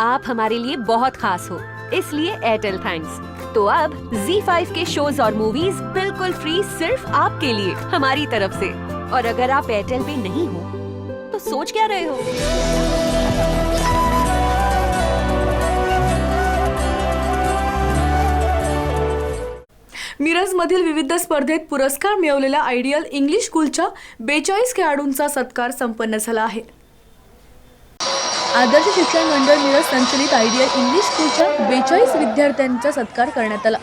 आप हमारे लिए बहुत खास हो। इसलिए एयरटेल थैंक्स तो अब Z5 के शोज और मूवीज बिल्कुल फ्री सिर्फ आपके लिए हमारी तरफ से। और अगर आप एयरटेल पे नहीं हो तो सोच क्या रहे हो? मिरजमधील विविध स्पर्धेत पुरस्कार मिळवलेल्या आयडियल इंग्लिश स्कूलच्या बेचाळीस खेळाडूंचा सत्कार संपन्न झाला आहे. आदर्श शिक्षण मंडळ मिरज संचलित आयडिया इंग्लिश स्कूलच्या बेचाळीस विद्यार्थ्यांचा सत्कार करण्यात आला.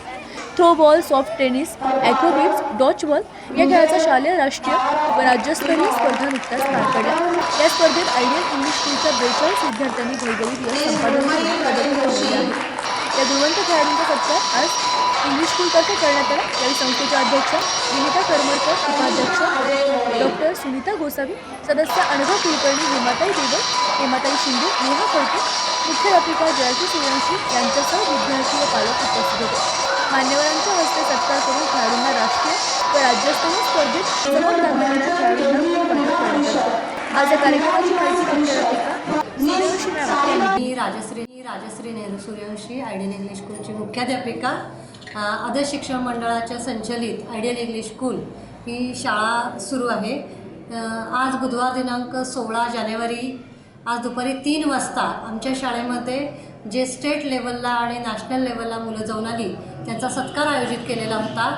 Throw ball soft tennis acrobatics dodgeball या खेळाचा शालेय राष्ट्रीय व राज्यस्तरीय स्पर्धा नुकत्याच पार पडल्या. या स्पर्धेत आयडियल इंग्लिश स्कूलच्या बेचाळीस विद्यार्थ्यांनी घवघवीत यश संपादन या दुर्वंत खेळाडूंचा सत्कार आज इंग्लिश स्कूलतर्फे करण्यात आला. यावेळी संस्थेच्या अध्यक्ष विनिता करमरकर उपाध्यक्ष डॉक्टर सुनीता गोसावी सदस्य अनुभव कुलकर्णी हेमाताई देवल हेमाताई शिंदे नेहा फडके मुख्याध्यापिका जयाची सूर्यवंशी यांच्यासह विद्यार्थी व पालक उपस्थित होते. मान्यवरांच्या हस्ते सत्कार करून खेळाडूंना राष्ट्रीय व राज्यस्तरीय स्पर्धेत चमक दाखवणाऱ्या खेळाडूंना आज या कार्यक्रमाची माहिती मुख्याध्यापिका सूर्यवंशी मॅम. मी राजश्री मी राजश्री नेहरू सूर्यवंशी आयडियल इंग्लिश स्कूलची मुख्याध्यापिका. अ, आदर्श शिक्षण मंडळाच्या संचलित आयडियल इंग्लिश स्कूल ही शाळा सुरू आहे. आज बुधवार दिनांक सोळा जानेवारी आज दुपारी तीन वाजता आमच्या शाळेमध्ये जे स्टेट लेवलला आणि नॅशनल लेवलला मुलं जाऊन आली त्यांचा सत्कार आयोजित केलेला होता.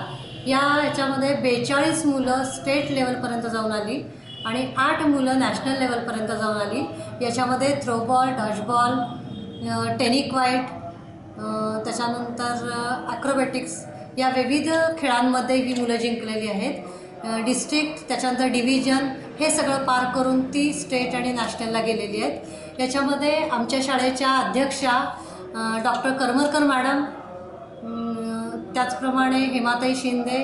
या याच्यामध्ये बेचाळीस मुलं स्टेट लेवलपर्यंत जाऊन आली आणि आठ मुलं नॅशनल लेवलपर्यंत जाऊन आली. याच्यामध्ये थ्रोबॉल डॉशबॉल टेनिक्वाईट त्याच्यानंतर ॲक्रोबॅटिक्स या विविध खेळांमध्ये ही मुलं जिंकलेली आहेत. डिस्ट्रिक्ट त्याच्यानंतर डिव्हिजन हे सगळं पार करून ती स्टेट आणि नॅशनलला गेलेली आहेत. याच्यामध्ये आमच्या शाळेच्या अध्यक्षा डॉक्टर करमरकर मॅडम त्याचप्रमाणे हेमाताई शिंदे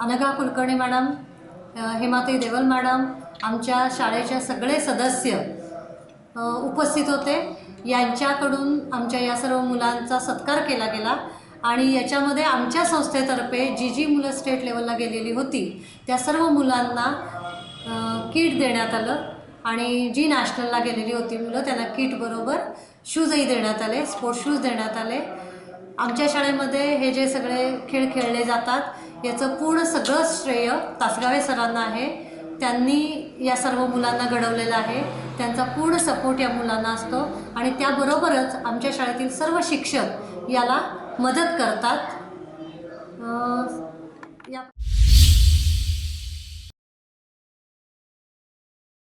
अनघा कुलकर्णी मॅडम हेमाताई देवल मॅडम आमच्या शाळेच्या सगळे सदस्य उपस्थित होते. यांच्याकडून आमच्या या सर्व मुलांचा सत्कार केला गेला. आणि याच्यामध्ये आमच्या संस्थेतर्फे जी जी मुलं स्टेट लेवलला गेलेली होती त्या सर्व मुलांना किट देण्यात आलं आणि जी नॅशनलला गेलेली होती मुलं त्यांना किटबरोबर शूजही देण्यात आले स्पोर्ट्स शूज देण्यात आले. आमच्या शाळेमध्ये हे जे सगळे खेळ खेळले जातात याचं पूर्ण सगळं श्रेय तासगावे सरांना आहे. त्यांनी या सर्व मुलांना घडवलेलं आहे. त्यांचा पूर्ण सपोर्ट या मुलांना असतो आणि त्याबरोबरच आमच्या शाळेतील सर्व शिक्षक याला मदत करतात.